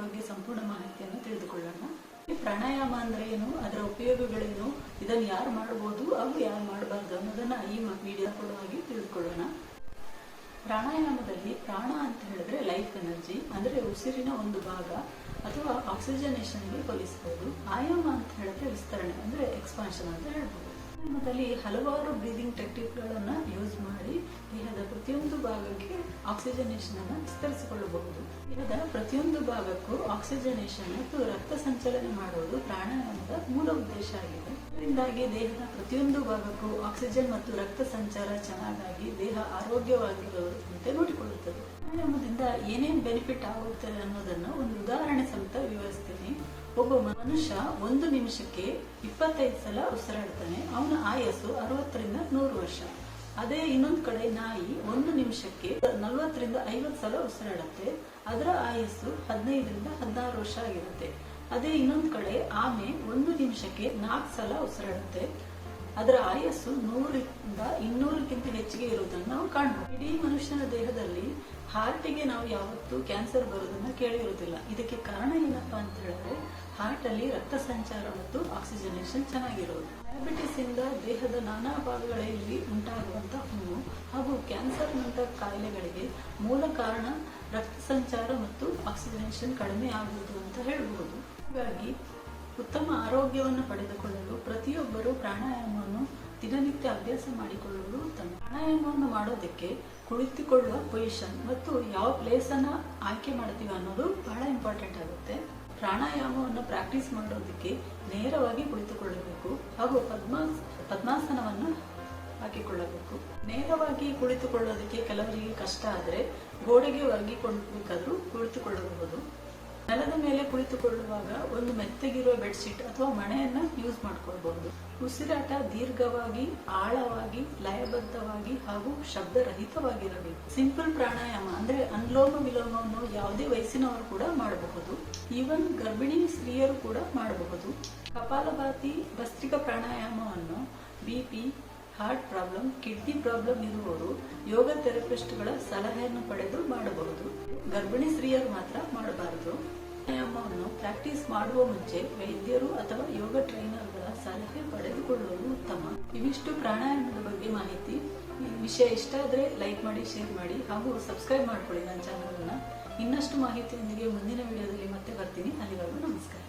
ಸಂಪೂರ್ಣ ಮಾಹಿತಿಯನ್ನು ತಿಳಿದುಕೊಳ್ಳೋಣ. ಈ ಪ್ರಾಣಾಯಾಮ ಅಂದ್ರೆ ಏನು? ಅದರ ಉಪಯೋಗಗಳೇನು? ಇದನ್ನು ಯಾರು ಮಾಡಬಹುದು ಹಾಗೂ ಯಾರು ಮಾಡಬಾರ್ದು ಅನ್ನೋದನ್ನ ಈ ವಿಡಿಯೋ ಕೊಡುವಾಗಿ ತಿಳಿದುಕೊಳ್ಳೋಣ. ಪ್ರಾಣಾಯಾಮದಲ್ಲಿ ಪ್ರಾಣ ಅಂತ ಹೇಳಿದ್ರೆ ಲೈಫ್ ಎನರ್ಜಿ ಅಂದ್ರೆ ಉಸಿರಿನ ಒಂದು ಭಾಗ ಅಥವಾ ಆಕ್ಸಿಜನೇಷನ್ಗೆ ಹೋಲಿಸಬಹುದು ಆಯಾಮ ಅಂತ ಹೇಳಿದ್ರೆ ವಿಸ್ತರಣೆ, ಅಂದ್ರೆ ಎಕ್ಸ್ಪಾನ್ಷನ್ ಅಂತ ಹೇಳ್ಬೋದು. ಆಯಾಮದಲ್ಲಿ ಹಲವಾರು ಬ್ರೀದಿಂಗ್ ಟೆಕ್ನಿಕ್ಗಳನ್ನು ಯೂಸ್ ಮಾಡಿ, ದೇಹದ ಪ್ರತಿಯೊಂದು ಭಾಗಕ್ಕೆ ಆಕ್ಸಿಜನೇಷನ್ ಅನ್ನು ವಿಸ್ತರಿಸಿಕೊಳ್ಳಬಹುದು. ದೇಹದ ಪ್ರತಿಯೊಂದು ಭಾಗಕ್ಕೂ ಆಕ್ಸಿಜನೇಷನ್ ಮತ್ತು ರಕ್ತ ಸಂಚಲನೆ ಮಾಡುವುದು ಪ್ರಾಣಾಯಾಮದ ಮೂಲ ಉದ್ದೇಶ ಆಗಿದೆ. ಇದರಿಂದಾಗಿ ದೇಹದ ಪ್ರತಿಯೊಂದು ಭಾಗಕ್ಕೂ ಆಕ್ಸಿಜನ್ ಮತ್ತು ರಕ್ತ ಸಂಚಾರ ಚೆನ್ನಾಗಾಗಿ ದೇಹ ಆರೋಗ್ಯವಾಗಿರುವಂತೆ ನೋಡಿಕೊಳ್ಳುತ್ತದೆ. ಪ್ರಾಣಾಯಾಮದಿಂದ ಏನೇನು ಬೆನಿಫಿಟ್ ಆಗುತ್ತೆ ಅನ್ನೋದನ್ನು ಒಂದು ಉದಾಹರಣೆ ಸಮೇತ ವಿವರಿಸ್ತೀನಿ. ಒಬ್ಬ ಮನುಷ್ಯ ಒಂದು ನಿಮಿಷಕ್ಕೆ ಇಪ್ಪತ್ತೈದು ಸಲ ಉಸಿರಾಡ್ತಾನೆ ಅವನ ಆಯಸ್ಸು ಅರವತ್ತರಿಂದ ನೂರು ವರ್ಷ. ಅದೇ ಇನ್ನೊಂದು ಕಡೆ ನಾಯಿ ಒಂದು ನಿಮಿಷಕ್ಕೆ ನಲವತ್ತರಿಂದ ಐವತ್ತು ಸಲ ಉಸಿರಾಡುತ್ತೆ. ಅದರ ಆಯಸ್ಸು ಹದಿನೈದರಿಂದ ಹದಿನಾರು ವರ್ಷ ಆಗಿರುತ್ತೆ. ಅದೇ ಇನ್ನೊಂದು ಕಡೆ ಆಮೆ ಒಂದು ನಿಮಿಷಕ್ಕೆ ನಾಲ್ಕು ಸಲ ಉಸಿರಾಡುತ್ತೆ. ಅದರ ಆಯಸ್ಸು ನೂರಿಂದ ಇನ್ನೂರಕ್ಕಿಂತ ಹೆಚ್ಚಿಗೆ ಇರುವುದನ್ನು ನಾವು ಕಾಣಬಹುದು ಇಡೀ ಮನುಷ್ಯನ ದೇಹದಲ್ಲಿ ಹಾರ್ಟಿಗೆ ನಾವು ಯಾವತ್ತೂ ಕ್ಯಾನ್ಸರ್ ಬರೋದನ್ನ ಕೇಳಿರುವುದಿಲ್ಲ. ಇದಕ್ಕೆ ಕಾರಣ ಏನಪ್ಪಾ ಅಂತ ಹೇಳಿದ್ರೆ ಹಾರ್ಟ್ ಅಲ್ಲಿ ರಕ್ತ ಸಂಚಾರ ಮತ್ತು ಆಕ್ಸಿಜನೇಷನ್ ಚೆನ್ನಾಗಿರೋದು. ಡಯಾಬಿಟಿಸ್ ಇಂದ ದೇಹದ ನಾನಾ ಭಾಗಗಳಲ್ಲಿ ಉಂಟಾಗುವಂತಹ ಹುಣ್ಣು ಹಾಗೂ ಕ್ಯಾನ್ಸರ್ ನಂತಹ ಕಾಯಿಲೆಗಳಿಗೆ ಮೂಲ ಕಾರಣ ರಕ್ತ ಸಂಚಾರ ಮತ್ತು ಆಕ್ಸಿಜನೇಷನ್ ಕಡಿಮೆ ಆಗುವುದು ಅಂತ ಹೇಳಬಹುದು ಹಾಗಾಗಿ ಉತ್ತಮ ಆರೋಗ್ಯವನ್ನು ಪಡೆದುಕೊಳ್ಳಲು ಪ್ರತಿಯೊಬ್ಬರು ಪ್ರಾಣಾಯಾಮವನ್ನು ದಿನನಿತ್ಯ ಅಭ್ಯಾಸ ಮಾಡಿಕೊಳ್ಳುವುದು ಉತ್ತಮ. ಪ್ರಾಣಾಯಾಮವನ್ನು ಮಾಡೋದಕ್ಕೆ ಕುಳಿತುಕೊಳ್ಳುವ ಪೊಸಿಷನ್ ಮತ್ತು ಯಾವ ಪ್ಲೇಸನ್ನು ಆಯ್ಕೆ ಮಾಡ್ತೀವಿ ಅನ್ನೋದು ಬಹಳ ಇಂಪಾರ್ಟೆಂಟ್ ಆಗುತ್ತೆ. ಪ್ರಾಣಾಯಾಮವನ್ನು ಪ್ರಾಕ್ಟೀಸ್ ಮಾಡೋದಕ್ಕೆ ನೇರವಾಗಿ ಕುಳಿತುಕೊಳ್ಳಬೇಕು ಹಾಗೂ ಪದ್ಮಾಸ್, ಪದ್ಮಾಸನವನ್ನು ಹಾಕಿಕೊಳ್ಳಬೇಕು. ನೇರವಾಗಿ ಕುಳಿತುಕೊಳ್ಳೋದಕ್ಕೆ ಕೆಲವರಿಗೆ ಕಷ್ಟ ಆದರೆ ಗೋಡೆಗೆ ಒರಗಿಕೊಳ್ಳಬೇಕಾದ್ರೂ ಕುಳಿತುಕೊಳ್ಳಬಹುದು. ಮೇಲೆ ಕುಳಿತುಕೊಳ್ಳುವಾಗ ಒಂದು ಮೆತ್ತಗಿರುವ ಬೆಡ್ಶೀಟ್ ಅಥವಾ ಮಣೆಯನ್ನ ಯೂಸ್ ಮಾಡ್ಕೊಳ್ಬಹುದು. ಉಸಿರಾಟ ದೀರ್ಘವಾಗಿ, ಆಳವಾಗಿ, ಲಯಬದ್ಧವಾಗಿ ಹಾಗೂ ಶಬ್ದರಹಿತವಾಗಿರಬೇಕು. ಸಿಂಪಲ್ ಪ್ರಾಣಾಯಾಮ ಅಂದ್ರೆ ಅನ್ಲೋಮ ವಿಲೋಮವನ್ನು ಯಾವುದೇ ವಯಸ್ಸಿನವರು ಕೂಡ ಮಾಡಬಹುದು. ಈವನ್ ಗರ್ಭಿಣಿ ಸ್ತ್ರೀಯರು ಕೂಡ ಮಾಡಬಹುದು. Kapalbhati ಭಸ್ತ್ರಿಕ ಪ್ರಾಣಾಯಾಮವನ್ನು BP heart problem, kidney problem ಇರುವವರು ಯೋಗ ಥೆರಪಿಸ್ಟ್ಗಳ ಸಲಹೆಯನ್ನು ಪಡೆದು ಮಾಡಬಹುದು. ಗರ್ಭಿಣಿ ಸ್ತ್ರೀಯರು ಮಾತ್ರ ಮಾಡಬಾರದು. ವ್ಯಾಯಾಮವನ್ನು ಪ್ರಾಕ್ಟೀಸ್ ಮಾಡುವ ಮುಂಚೆ ವೈದ್ಯರು ಅಥವಾ ಯೋಗ ಟ್ರೈನರ್ಗಳ ಸಲಹೆ ಪಡೆದುಕೊಳ್ಳುವುದು ಉತ್ತಮ. ಇವಿಷ್ಟು ಪ್ರಾಣಾಯಾಮದ ಬಗ್ಗೆ ಮಾಹಿತಿ. ವಿಷಯ ಇಷ್ಟ ಆದರೆ ಲೈಕ್ ಮಾಡಿ, ಶೇರ್ ಮಾಡಿ ಹಾಗೂ ಸಬ್ಸ್ಕ್ರೈಬ್ ಮಾಡ್ಕೊಳ್ಳಿ ನನ್ನ ಚಾನಲನ್ನು. ಇನ್ನಷ್ಟು ಮಾಹಿತಿಯೊಂದಿಗೆ ಮುಂದಿನ ವಿಡಿಯೋದಲ್ಲಿ ಮತ್ತೆ ಬರ್ತೀನಿ. ಅಲ್ಲಿವರೆಗೂ ನಮಸ್ಕಾರ.